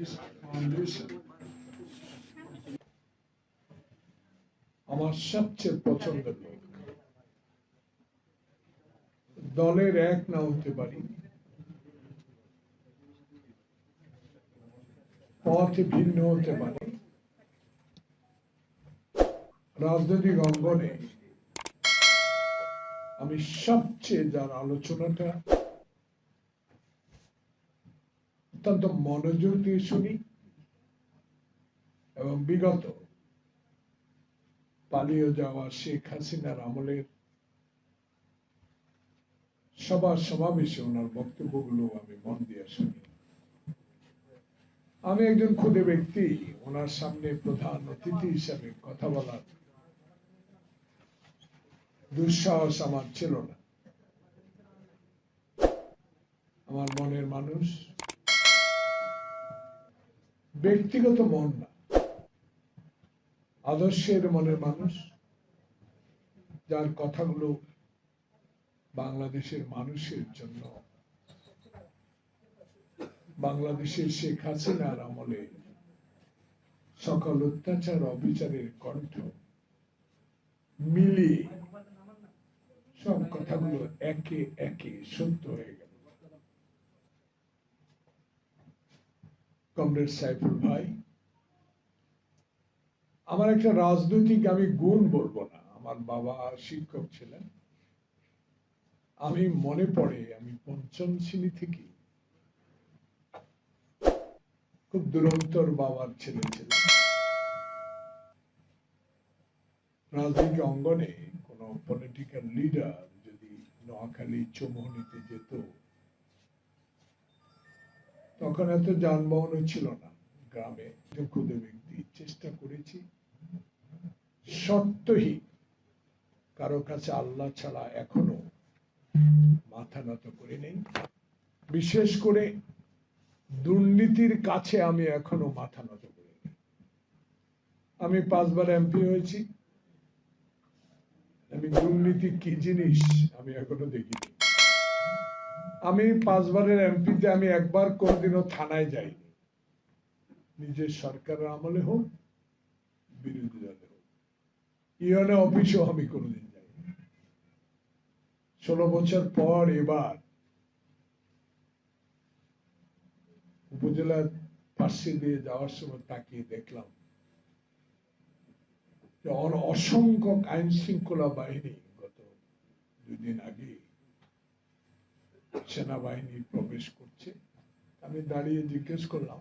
Foundation আমার সবচেয়ে পছন্দের লোক। দলের এক না হতে পারি। পথে ভিন্ন হতে পারে। রাজনৈতিক অঙ্গনে আমি সবচেয়ে যার আলোচনাটা অত্যন্ত মনোযোগ দিয়ে শুনি এবং বিগত পালিয়ে যাওয়া শেখ হাসিনার আমলের সবার সমাবেশে ওনার বক্তব্যগুলো আমি মন দিয়ে শুনি। আমি একজন ক্ষুদে ব্যক্তি, ওনার সামনে প্রধান অতিথি হিসাবে কথা বলার দুঃসাহস আমার ছিল না। আমার মনের মানুষ ব্যক্তিগত মন না। আদর্শের মনের মানুষ, যার কথাগুলো বাংলাদেশের মানুষের জন্য, বাংলাদেশের শেখ হাসিনার আমলে সকল অত্যাচার, অবিচারের কণ্ঠ মিলিয়ে সব কথাগুলো একে একে সত্য হয়ে গেল কমরেড সাইফুল ভাই। আমার একটা রাজনৈতিক আমি গুণ বলব না, আমার বাবা শিক্ষক ছিলেন। আমি মনে পড়ে, আমি পঞ্চম শ্রেণি থেকে খুব দুরন্তর বাবার ছেলে ছিলেন রাজনৈতিক অঙ্গনে কোন পলিটিক্যাল লিডার যদি নোয়াখালী চৌমহনীতে যেত তখন এত যানবাহনও ছিল না গ্রামে। ক্ষুদে ব্যক্তি চেষ্টা করেছি। সত্যহীন কারও কাছে আল্লাহ ছাড়া এখনও মাথা নত করে নেই। বিশেষ করে দুর্নীতির কাছে আমি এখনও মাথা নত করি আমি পাঁচবার এমপি হয়েছি। আমি দুর্নীতি কি জিনিস আমি এখনও দেখিনি। আমি পাঁচবারের এমপিতে আমি একবার কোনোদিনও থানায় যাইনি। নিজের সরকারের আমলে হোক, বিরোধী দলে হোক। ইউএনএ অফিসেও আমি কোনোদিন যাইনি। ষোলো বছর পর এবার উপজেলার পাশে দিয়ে যাওয়ার সময় তাকিয়ে দেখলাম অসংখ্য আইন শৃঙ্খলা বাহিনী গত দুই দিন আগে সেনাবাহিনী প্রবেশ করছে। আমি দাঁড়িয়ে জিজ্ঞেস করলাম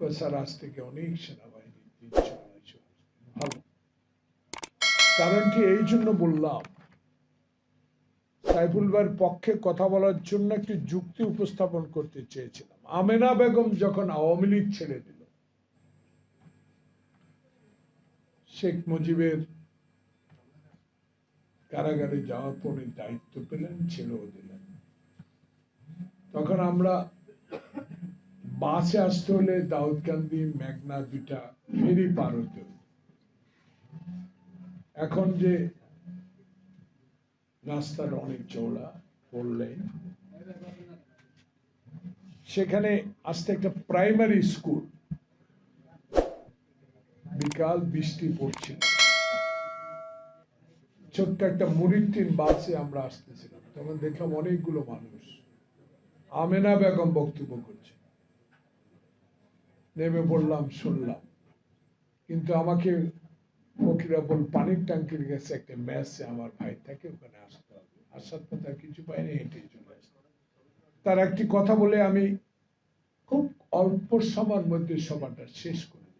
স্যার, আজ থেকে অনেক সেনাবাহিনী। ভালো। কারণটি এই জন্য বললাম, সাইফুল ভাইয়ের পক্ষে কথা বলার জন্য একটি যুক্তি উপস্থাপন করতে চেয়েছিলাম। আমেনা বেগম যখন আওয়ামী লীগ ছেড়ে দিল, শেখ মুজিবের কারাগারে যাওয়ার পরে দায়িত্ব পেলেন ছেড়েও দিলেন তখন আমরা বাসে আসতে হলে দাউদকান্দি মেঘনা দুটা ফেরি পার হতে এখন যে রাস্তাটা অনেক চওড়া ফোর লেন সেখানে আসতে একটা প্রাইমারি স্কুল বিকাল বৃষ্টি পড়ছিল। ছোট্ট একটা মুড়ির বাসে আমরা আসতেছিলাম। তখন দেখলাম অনেকগুলো মানুষ। আমেনা বেগম বক্তব্য করছে। নেমে পড়লাম শুনলাম। কিন্তু আমাকে ফকিরা বল পানির ট্যাঙ্কির কাছে একটা ম্যাচে আমার ভাই থাকে, ওখানে আসতে হবে। আসার পর তার কিছু পাইনি, হেঁটে চলে তার একটি কথা বলে আমি খুব অল্প সময়ের মধ্যে সভাটা শেষ করে।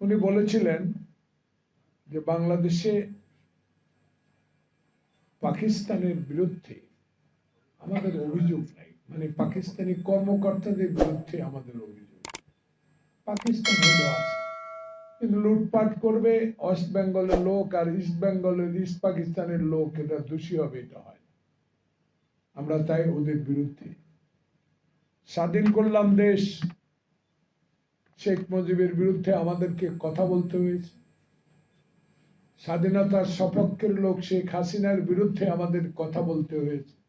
উনি বলেছিলেন যে, বাংলাদেশে পাকিস্তানের বিরুদ্ধে আমাদের অভিযোগ নাই। মানে পাকিস্তানি কর্মকর্তাদের বিরুদ্ধে আমাদের অভিযোগ। পাকিস্তান হলো আছে কিন্তু লুটপাট করবে ওয়েস্ট বেঙ্গলের লোক আর ইস্ট বেঙ্গলের, ইস্ট পাকিস্তানের লোক, এটা দোষী হবে, এটা হয় আমরা তাই ওদের বিরুদ্ধে। স্বাধীন করলাম দেশ। শেখ মুজিবের বিরুদ্ধে আমাদেরকে কথা বলতে হয়েছে। স্বাধীনতার সপক্ষের লোক শেখ হাসিনার বিরুদ্ধে আমাদের কথা বলতে হয়েছে।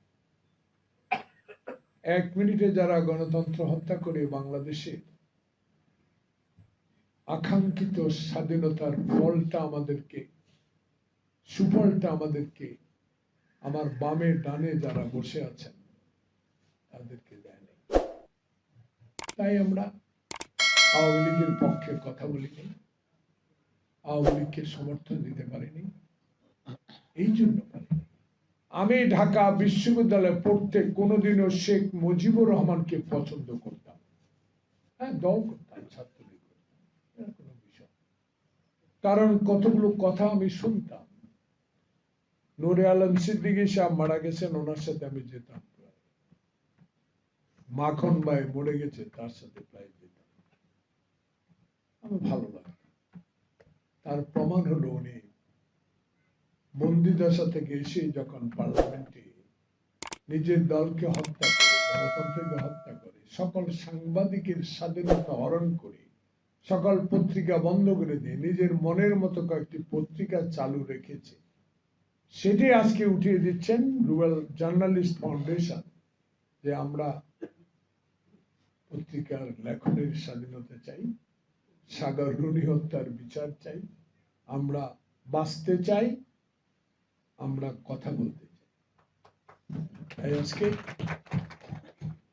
এক মিনিটে যারা গণতন্ত্র হত্যা করে বাংলাদেশে, আকাঙ্ক্ষিত স্বাধীনতার ফলটা আমাদেরকে, সুফলটা আমাদেরকে, আমার বামে ডানে যারা বসে আছেন, তাদেরকে দেয়নি তাই আমরা আওয়ামী লীগের পক্ষে কথা বলিনি, আওয়ামী লীগকে সমর্থন দিতে পারিনি। এই জন্য পারিনি। আমি ঢাকা বিশ্ববিদ্যালয়ে পড়তে কোনোদিনও শেখ মুজিবুর রহমানকে পছন্দ করতাম হ্যাঁ করতাম কারণ কতগুলো কথা আমি শুনতাম। নুরে আলম সিদ্দিকী সাহেব মারা গেছেন, ওনার সাথে আমি যেতাম মাখন ভাই মরে গেছে, তার সাথে প্রায় যেতাম। ভালো লাগে তার প্রমাণ হলো উনি বন্দিদশা থেকে এসে যখন পার্লামেন্টে নিজের দলকে হত্যা করে, গণতন্ত্রকে হত্যা করে, সকল সাংবাদিকের স্বাধীনতা হরণ করে, সকল পত্রিকা বন্ধ করে দিয়ে নিজের মনের মতো কয়েকটি পত্রিকা চালু রেখেছে, সেটি আজকে উঠিয়ে দিচ্ছেন রুরাল জার্নালিস্ট ফাউন্ডেশন যে আমরা পত্রিকার লেখনের স্বাধীনতা চাই, সাগর রুনি হত্যার বিচার চাই, আমরা বাঁচতে চাই আমরা কথা বলতে তাই আজকে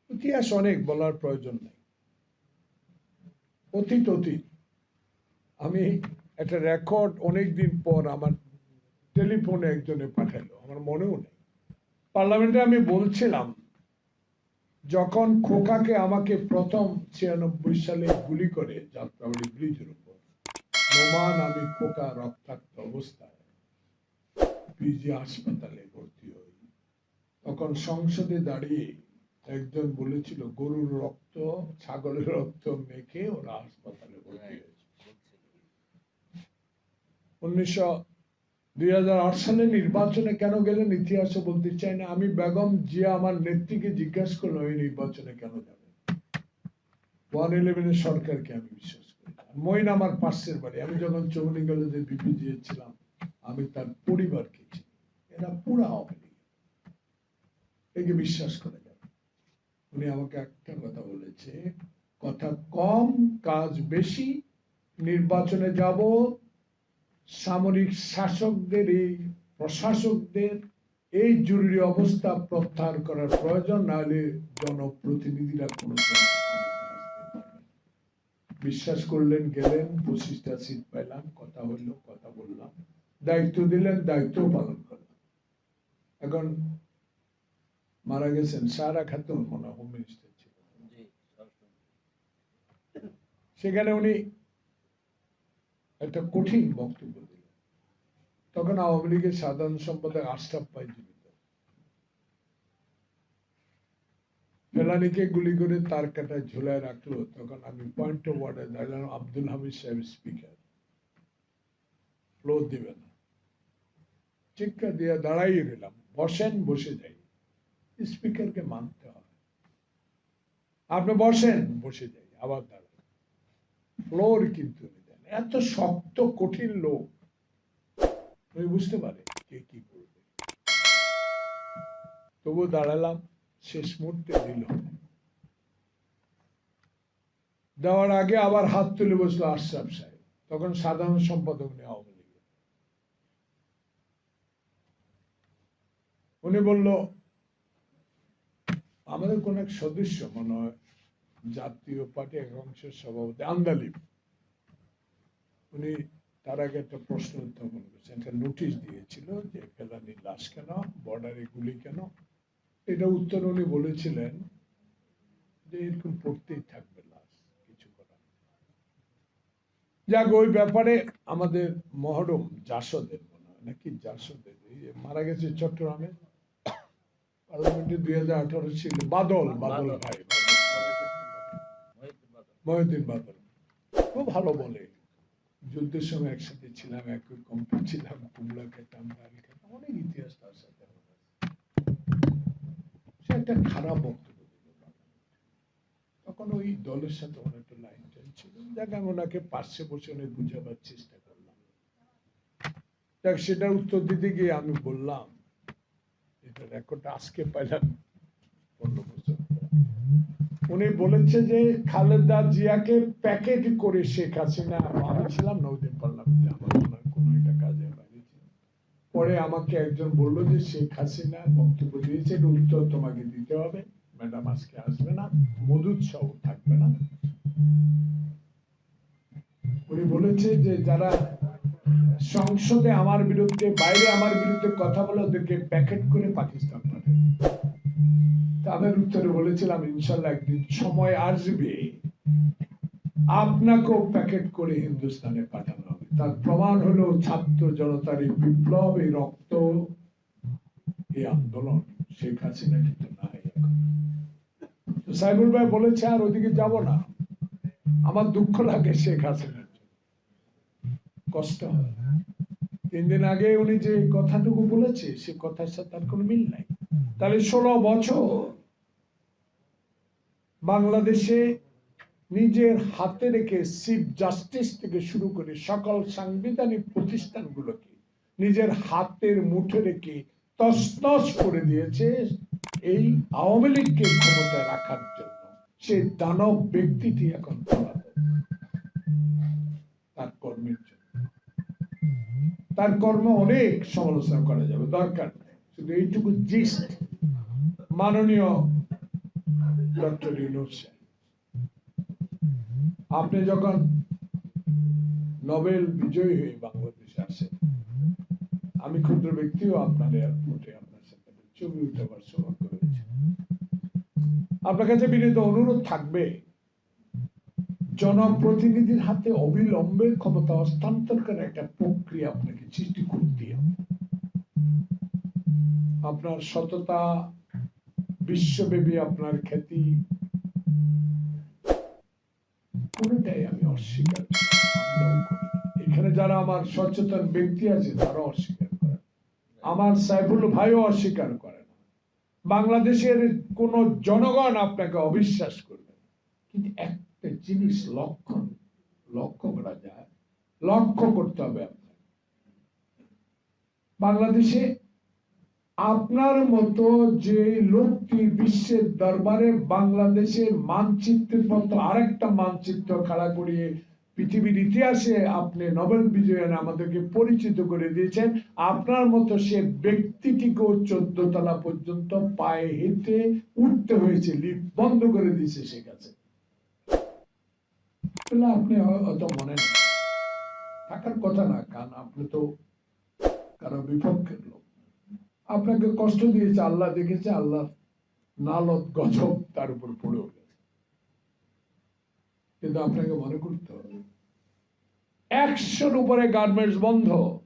ইতিহাস অনেক বলার প্রয়োজন নেই। অতীত অতীত। আমি একটা রেকর্ড অনেক দিন পর আমার টেলিফোনে একজনে পাঠালো। আমার মনেও নেই। পার্লামেন্টে আমি বলছিলাম, যখন খোকাকে আমাকে প্রথম ছিয়ানব্বই সালে গুলি করে যাত্রাবাড়ি ব্রিজের উপর, নোমান আমি খোকা রক্তাক্ত অবস্থায়। পিজি হাসপাতালে ভর্তি হই। তখন সংসদে দাঁড়িয়ে একজন বলেছিল গরুর রক্ত ছাগলের রক্ত মেখে ওরা হাসপাতালে ভর্তি হয়েছে। উনিশশো দুই সালে নির্বাচনে কেন গেলেন ইতিহাসে বলতে চাই না। আমি বেগম জিয়া আমার নেত্রীকে জিজ্ঞাসা করলাম এই নির্বাচনে কেন যাবে ওয়ান ইলেভেনের সরকারকে আমি বিশ্বাস করি মইন আমার পাশের বাড়ি। আমি যখন চৌনি কলেজে বিপিজি ছিলাম আমি তার পরিবারকে চিনি। এরা পুরা আওয়ামী একে বিশ্বাস করা যাবে উনি আমাকে একটা কথা বলেছে, কথা কম, কাজ বেশি, নির্বাচনে যাব, সামরিক শাসকদের এই প্রশাসকদের এই জরুরি অবস্থা প্রত্যাহার করার প্রয়োজন, নাহলে জনপ্রতিনিধিরা কোনো। বিশ্বাস করলেন, গেলেন, পঁচিশটা সিট পাইলাম, কথা হইল, কথা বললাম। দায়িত্ব দিলেন দায়িত্ব পালন করলাম এখন মারা গেছেন সারা খাতুন মনে হোম মিনিস্টার ছিল। সেখানে উনি একটা কঠিন বক্তব্য দিলেন। তখন আওয়ামী লীগের সাধারণ সম্পাদক আশরাফ পাই জীবিত ফেলানিকে গুলি করে তার কাটায় ঝুলায় রাখল। তখন আমি পয়েন্ট অফ অর্ডার দাঁড়ালাম আব্দুল হামিদ সাহেব স্পিকার ফ্লো দিবে না। চিৎকার দিয়ে দাঁড়াই রইলাম। বসেন, বসে যাই। স্পিকারকে মানতে হয় আপনি বসেন, বসে যাই, আবার দাঁড়ান। ফ্লোর কিন্তু এত শক্ত, কঠিন লোক। বুঝতে পারে কে কি করবে তবু দাঁড়ালাম, শেষ মুহূর্তে দিল। দেওয়ার আগে আবার হাত তুলে বসল আশরাফ সাহেব। তখন সাধারণ সম্পাদক উনি আওয়ামী লীগের উনি বলল, আমাদের কোন এক সদস্য, মনে হয় জাতীয় পার্টি একাংশের সভাপতি, আন্দালিব, উনি তার আগে একটা প্রশ্ন উত্থাপন করেছেন। একটা নোটিশ দিয়েছিল যে ফেলানির লাশ কেন, বর্ডারে গুলি কেন? এটা উত্তর উনি বলেছিলেন যে এরকম পড়তেই থাকবে লাশ, কিছু করার যাক, ওই ব্যাপারে আমাদের মহরম জাসদের মনে হয়, নাকি জাসদের মারা গেছে চট্টগ্রামে পার্লামেন্টে দুই হাজার আঠারো ছিল। বাদল বাদল। ভাই। মহিউদ্দিন বাদল। খুব ভালো বলে। যুদ্ধের সময় একসাথে ছিলাম একই কম্পি ছিলাম কুমড়া খেতাম ডাল খেতাম অনেক ইতিহাস তার সাথে সে একটা খারাপ বক্তব্য তখন ওই দলের সাথে ওনার একটা লাইন ছিল। যাক আমি ওনাকে পাশে বসে অনেক বুঝাবার চেষ্টা করলাম। যাক সেটার উত্তর দিতে গিয়ে আমি বললাম আজকে পাইলাম। উনি বলেছে যে খালেদা জিয়াকে প্যাকেট করে শেখ হাসিনা পার্লামেন্টে, আমার কোনো একটা কাজে পরে আমাকে একজন বলল যে শেখ হাসিনা বক্তব্য দিয়েছে উত্তর তোমাকে দিতে হবে। ম্যাডাম আজকে আসবে না মধুৎসব থাকবে না। উনি বলেছে যে যারা সংসদে আমার বিরুদ্ধে, বাইরে আমার বিরুদ্ধে কথা বলে ওদেরকে প্যাকেট করে পাকিস্তান তাদের উত্তরে বলেছিলাম, ইনশাল্লাহ একদিন সময় আসবে, আপনাকেও প্যাকেট করে হিন্দুস্তানে পাঠানো হবে। তার প্রমাণ হলো ছাত্র জনতার এই বিপ্লব, এই রক্ত, এই আন্দোলন শেখ হাসিনা কিন্তু নাই সাইবুল ভাই বলেছে, আর ওদিকে যাব না। আমার দুঃখ লাগে শেখ জন্য। কষ্ট হয় তিন দিন আগে উনি যে কথাটুকু বলেছে, সে কথার সাথে তার কোনো মিল নাই। তাহলে ষোলো বছর বাংলাদেশে নিজের হাতে রেখে চিফ জাস্টিস থেকে শুরু করে সকল সাংবিধানিক প্রতিষ্ঠানগুলোকে নিজের হাতের মুঠে রেখে তসতস করে দিয়েছে এই আওয়ামী লীগকে ক্ষমতায় রাখার জন্য। সেই দানব ব্যক্তিটি এখন পলাতক। তার কর্ম অনেক সমালোচনা করা যাবে, দরকার শুধু এইটুকু জিস্ট মাননীয় ডক্টর আপনি যখন নোবেল বিজয়ী হয়ে বাংলাদেশে আসেন, আমি ক্ষুদ্র ব্যক্তিও আপনার এয়ারপোর্টে আপনার সাথে ছবি উঠাবার সৌভাগ্য রয়েছে। আপনার কাছে বিনীত অনুরোধ থাকবে জনপ্রতিনিধির হাতে অবিলম্বে ক্ষমতা হস্তান্তর করে একটা প্রক্রিয়া আপনাকে সৃষ্টি করতে হবে। আপনার সততা, বিশ্বব্যাপী আপনার খ্যাতি, কোনটাই আমি অস্বীকার করি করি। এখানে যারা আমার সচেতন ব্যক্তি আছে তারা অস্বীকার করে আমার সাইফুল ভাইও অস্বীকার করে না। বাংলাদেশের কোন জনগণ আপনাকে অবিশ্বাস একটা জিনিস লক্ষণ লক্ষ্য করা যায়, লক্ষ্য করতে হবে আপনাকে। বাংলাদেশে আপনার মতো যে লোকটি বিশ্বের দরবারে বাংলাদেশের মানচিত্রের মতো আরেকটা মানচিত্র খাড়া করিয়ে পৃথিবীর ইতিহাসে আপনি নোবেল বিজয় আমাদেরকে পরিচিত করে দিয়েছেন, আপনার মতো সে ব্যক্তিটিকেও চোদ্দ তলা পর্যন্ত পায়ে হেঁটে উঠতে হয়েছে, লিফট বন্ধ করে দিয়েছে সে কাছে। তাহলে আপনি হয়- অত মনে থাকার কথা না, কারণ আপনি তো কারও বিপক্ষের লোক। আপনাকে কষ্ট দিয়েছে, আল্লাহ দেখেছে আল্লাহ নালত, গজব তার উপর পড়েও গেছে কিন্তু আপনাকে মনে করতে হবে, একশোর উপরে গার্মেন্টস বন্ধ।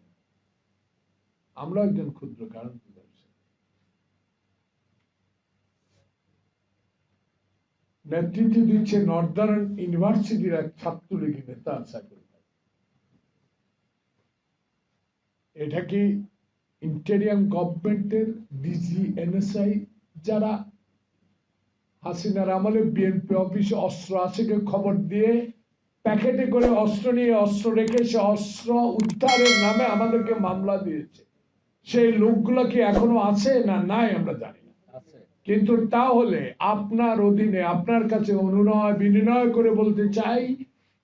আমরা একজন ক্ষুদ্র গার্মেন্টস নেতৃত্ব দিচ্ছে নর্দার্ন ইউনিভার্সিটির এক ছাত্রলীগের নেতা সাইকুল ভাই। এটা কি ইন্টেরিয়াম গভর্নমেন্টের ডিজি যারা হাসিনার আমলে বিএনপি অফিসে অস্ত্র আছে কেউ খবর দিয়ে প্যাকেটে করে অস্ত্র নিয়ে অস্ত্র রেখে সে অস্ত্র উদ্ধারের নামে আমাদেরকে মামলা দিয়েছে। সেই লোকগুলো কি এখনও আছে না নাই আমরা জানি কিন্তু তাহলে আপনার অধীনে, আপনার কাছে অনুনয় বিনিময় করে বলতে চাই,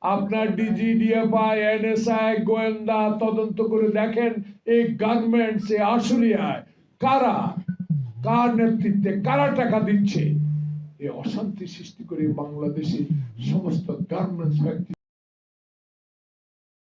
আপনার ডিজি ডিএফআই এনএসআই, গোয়েন্দা তদন্ত করে দেখেন এই গার্মেন্টস এ আশুলিয়ায় কারা, কার নেতৃত্বে কারা টাকা দিচ্ছে? এই অশান্তি সৃষ্টি করে বাংলাদেশে সমস্ত গার্মেন্টস ফ্যাক্টরি